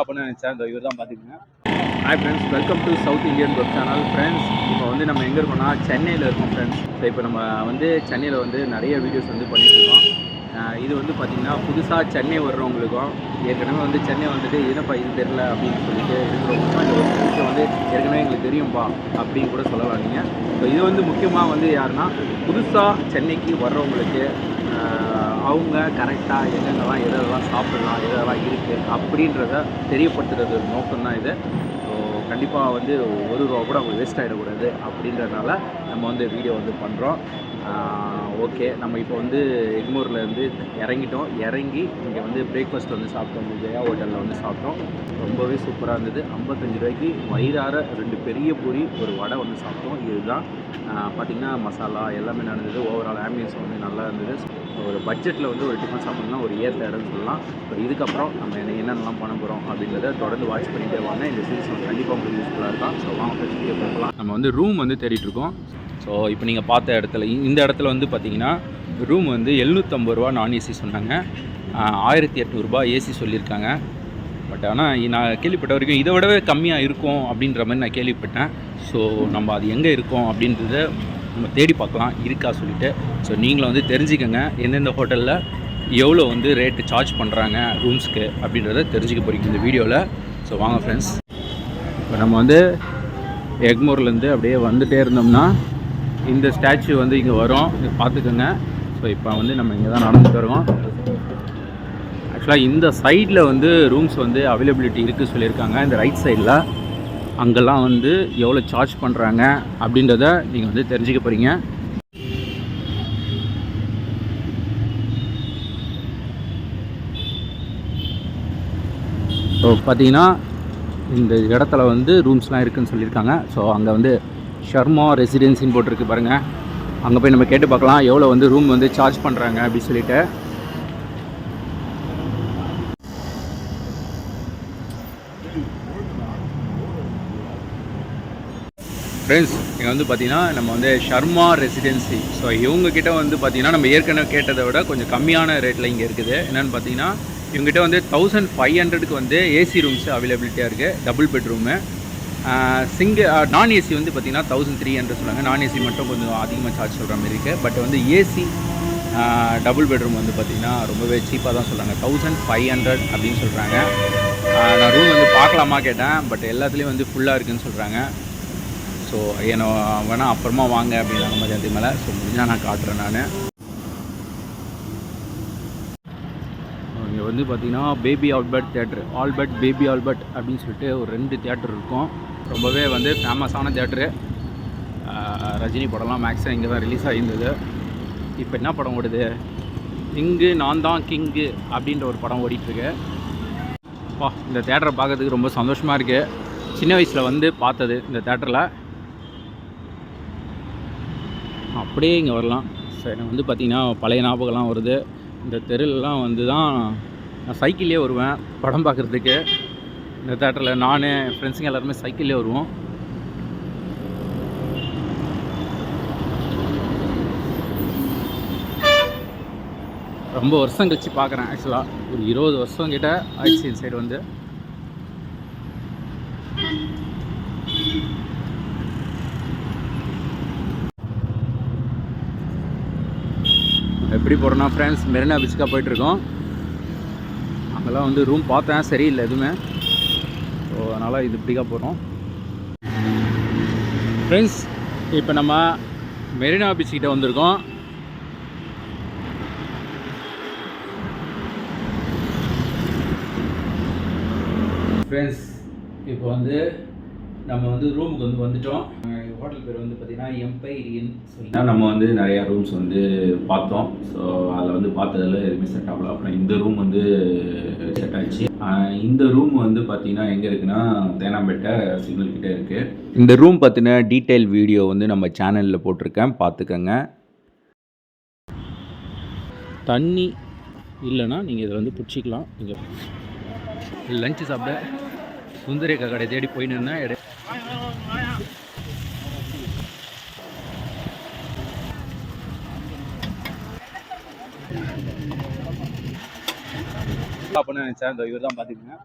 அப்படின்னு நினச்சேன் இந்த இவர் தான் பார்த்துக்கங்க. Hi friends welcome to South Indian web channel friends இப்போ வந்து நம்ம எங்கே இருக்கோம்னா சென்னையில் இருக்கோம் ஃப்ரெண்ட்ஸ் ஸோ இப்போ நம்ம வந்து சென்னையில் வந்து நிறைய வீடியோஸ் வந்து பண்ணிட்டு இருக்கோம். இது வந்து பார்த்திங்கன்னா புதுசாக சென்னை வர்றவங்களுக்கும் ஏற்கனவே வந்து சென்னை வந்துட்டு என்னப்பா இது தெரில அப்படின்னு சொல்லிட்டு இருக்கிறவங்களுக்கும் இந்த ஒரு விஷயம் வந்து ஏற்கனவே எங்களுக்கு தெரியும்பா அப்படின்னு கூட சொல்லலாம் நீங்கள் ஸோ இது வந்து முக்கியமாக வந்து யாருன்னா புதுசாக சென்னைக்கு வர்றவங்களுக்கு அவங்க கரெக்டாக என்னென்னலாம் எதெல்லாம் சாப்பிடலாம் எதெல்லாம் இருக்குது அப்படின்றத தெரியப்படுத்துறது நோக்கம் தான் இது. ஸோ கண்டிப்பாக வந்து ஒரு ரூபா கூட அவங்க வேஸ்ட் ஆகிடக்கூடாது அப்படின்றதுனால நம்ம வந்து வீடியோ வந்து பண்ணுறோம் ஓகே. நம்ம இப்போ வந்து எக்மூரில் இருந்து இறங்கிட்டோம். இறங்கி இங்கே வந்து பிரேக்ஃபாஸ்ட் வந்து சாப்பிட்டோம். ஜெயா ஹோட்டலில் வந்து சாப்பிட்டோம். ரொம்பவே சூப்பராக இருந்தது. ஐம்பத்தஞ்சு ரூபாய்க்கு வயிறார ரெண்டு பெரிய பூரி ஒரு வடை வந்து சாப்பிட்டோம். இதுதான். பார்த்திங்கன்னா மசாலா எல்லாமே நடந்தது. ஓவரால் ஆம்பியன்ஸ் வந்து நல்லா இருந்தது. ஒரு பட்ஜெட்டில் வந்து ஒரு டிஃபன் சாப்பிட்ணும்னா ஒரு ஏற்ற இடம்னு சொல்லலாம். ஸோ இதுக்கப்புறம் நம்ம என்ன என்னென்னலாம் பண்ண போகிறோம் அப்படின்றத தொடர்ந்து வாட்ச் பண்ணிகிட்டே வாங்க. இந்த சீரிஸ் வந்து கண்டிப்பாக உங்களுக்கு யூஸ்ஃபுல்லாக இருக்கும் ஸோ வாங்க ஃபஸ்ட் நம்ம வந்து ரூம் வந்து தேடிட்டுருக்கோம் ஸோ இப்போ நீங்கள் பார்த்த இடத்துல இ- இந்த இடத்துல வந்து பார்த்தீங்கன்னா ரூம் வந்து எழுநூற்றம்பது ரூபா நான் ஏசி சொன்னாங்க ஆயிரத்தி எட்நூறுபா ஏசி சொல்லியிருக்காங்க. பட் ஆனால் நான் கேள்விப்பட்ட வரைக்கும் இதை விடவே கம்மியாக இருக்கும் அப்படின்ற மாதிரி நான் கேள்விப்பட்டேன். ஸோ நம்ம அது எங்கே இருக்கோம் அப்படின்றத நம்ம தேடி பார்க்கலாம். இருக்கா சொல்லிவிட்டு ஸோ நீங்களும் வந்து தெரிஞ்சுக்கங்க. எந்தெந்த ஹோட்டலில் எவ்வளோ வந்து ரேட்டு சார்ஜ் பண்ணுறாங்க ரூம்ஸ்க்கு அப்படின்றத தெரிஞ்சுக்க போகிறீங்க இந்த வீடியோவில் ஸோ வாங்க ஃப்ரெண்ட்ஸ் இப்போ நம்ம வந்து எக்மோர்லேருந்து அப்படியே வந்துகிட்டே இருந்தோம்னா இந்த ஸ்டாச்சு வந்து இங்கே வரும். இங்க பார்த்துக்கோங்க. ஸோ இப்போ வந்து நம்ம இங்கே தான் நடந்துட்டு வருவோம். ஆக்சுவலாக இந்த சைடில் வந்து ரூம்ஸ் வந்து அவைலபிலிட்டி இருக்குது சொல்லியிருக்காங்க. இந்த ரைட் சைடில் அங்கெல்லாம் வந்து எவ்வளோ சார்ஜ் பண்ணுறாங்க அப்படின்றத நீங்கள் வந்து தெரிஞ்சுக்க போகிறீங்க ஸோ பார்த்தீங்கன்னா இந்த இடத்துல வந்து ரூம்ஸ்லாம் இருக்குதுன்னு சொல்லியிருக்காங்க. ஸோ அங்கே வந்து ஷர்மா ரெசிடென்சின்னு போட்டிருக்கு பாருங்கள் அங்கே போய் நம்ம கேட்டு பார்க்கலாம். எவ்வளோ வந்து ரூம் வந்து சார்ஜ் பண்ணுறாங்க அப்படின்னு சொல்லிட்டு. ஃப்ரெண்ட்ஸ் இங்கே வந்து பார்த்தீங்கன்னா நம்ம வந்து ஷர்மா ரெசிடென்சி ஸோ இவங்கக்கிட்ட வந்து பார்த்தீங்கன்னா நம்ம ஏற்கனவே கேட்டதை விட கொஞ்சம் கம்மியான ரேட்டில் இங்கே இருக்குது. என்னென்னு பார்த்தீங்கன்னா இவங்ககிட்ட வந்து தௌசண்ட் ஃபைவ் ஹண்ட்ரடுக்கு வந்து ஏசி ரூம்ஸ் அவைலபிலிட்டியாக இருக்குது டபுள் பெட்ரூமு சிங்க நான் ஏசி வந்து பார்த்தீங்கன்னா தௌசண்ட் த்ரீ ஹண்ட்ரட் சொல்கிறாங்க நான் ஏசி மட்டும் கொஞ்சம் அதிகமாக சார்ஜ் சொல்கிற மாதிரி இருக்குது பட் வந்து ஏசி டபுள் பெட்ரூம் வந்து பார்த்தீங்கன்னா ரொம்பவே சீப்பாக தான் சொல்கிறாங்க தௌசண்ட் ஃபைவ் ஹண்ட்ரட் அப்படின்னு சொல்கிறாங்க நான் ரூம் வந்து பார்க்கலாமா கேட்டேன். பட் எல்லாத்துலேயும் வந்து ஃபுல்லாக இருக்குன்னு சொல்கிறாங்க ஸோ என்ன வேணால் அப்புறமா வாங்க அப்படின்னாங்க மதியானத்துக்கு மேலே. ஸோ முடிஞ்சால் நான் காட்டுறேன் நான். இங்கே வந்து பார்த்தீங்கன்னா Baby Albert theatre Albert Baby Albert அப்படின்னு சொல்லிட்டு ஒரு ரெண்டு தேட்டர் இருக்கும். ரொம்பவே வந்து ஃபேமஸான தேட்டரு ரஜினி படம்லாம் மேக்ஸிமம் இங்கே தான் ரிலீஸ் ஆகியிருந்தது இப்போ என்ன படம் ஓடுது? கிங்கு நான் தான் கிங்கு அப்படின்ற ஒரு படம் ஓடிட்டுருக்கு. அப்பா இந்த தேட்டரை பார்க்கறதுக்கு ரொம்ப சந்தோஷமாக இருக்குது சின்ன வயசில் வந்து பார்த்தது இந்த தேட்டரில் அப்படியே இங்கே வரலாம். சரி எனக்கு வந்து பார்த்திங்கன்னா பழைய ஞாபகம்லாம் வருது. இந்த தெருலாம் வந்து தான் நான் சைக்கிள்லேயே வருவேன் படம் பார்க்குறதுக்கு. இந்த தேட்டரில் நான் என் ஃப்ரெண்ட்ஸுங்க எல்லாருமே சைக்கிள்லேயே வருவோம். ரொம்ப வருஷம் கழிச்சு பார்க்குறேன் ஆக்சுவலாக ஒரு இருபது வருஷம் கிட்ட ஆயிடுச்சு இந்த சைடு வந்து. எப்படி போகிறோன்னா ஃப்ரெண்ட்ஸ் மெரினா பீச்சுக்காக போயிட்டுருக்கோம் அங்கெல்லாம் வந்து ரூம் பார்த்தேன் சரியில்லை எதுவுமே. அதனால் இது இப்படிக்காக போகிறோம் ஃப்ரெண்ட்ஸ் இப்போ நம்ம மெரினா பீச் கிட்ட வந்திருக்கோம். ஃப்ரெண்ட்ஸ் இப்போ வந்து நம்ம வந்து ரூமுக்கு வந்து வந்துட்டோம். ஹோட்டல் பேர் வந்து பார்த்தீங்கன்னா எம்பைரியன் சொல்லி. நம்ம வந்து நிறையா ரூம்ஸ் வந்து பார்த்தோம். ஸோ அதில் வந்து பார்த்ததில் எதுவுமே செட் ஆகல. அப்புறம் இந்த ரூம் வந்து செட் ஆச்சு ஆஹ் இந்த ரூம் வந்து பார்த்தீங்கன்னா எங்கே இருக்குன்னா தேனாம்பேட்டை சிக்னல் கிட்டே இருக்குது இந்த ரூம் பற்றின டீட்டெயில் வீடியோ வந்து நம்ம சேனலில் போட்டிருக்கேன். பார்த்துக்கங்க. தண்ணி இல்லைன்னா நீங்கள் இதை வந்து பிடிச்சிக்கலாம். நீங்கள் லஞ்சு சாப்பிட சுந்தரேக்கா கடை தேடி போயின்னு இருந்தேன். அப்படின்னு நினச்சேன் இந்த இவர் தான் பார்த்துக்குங்க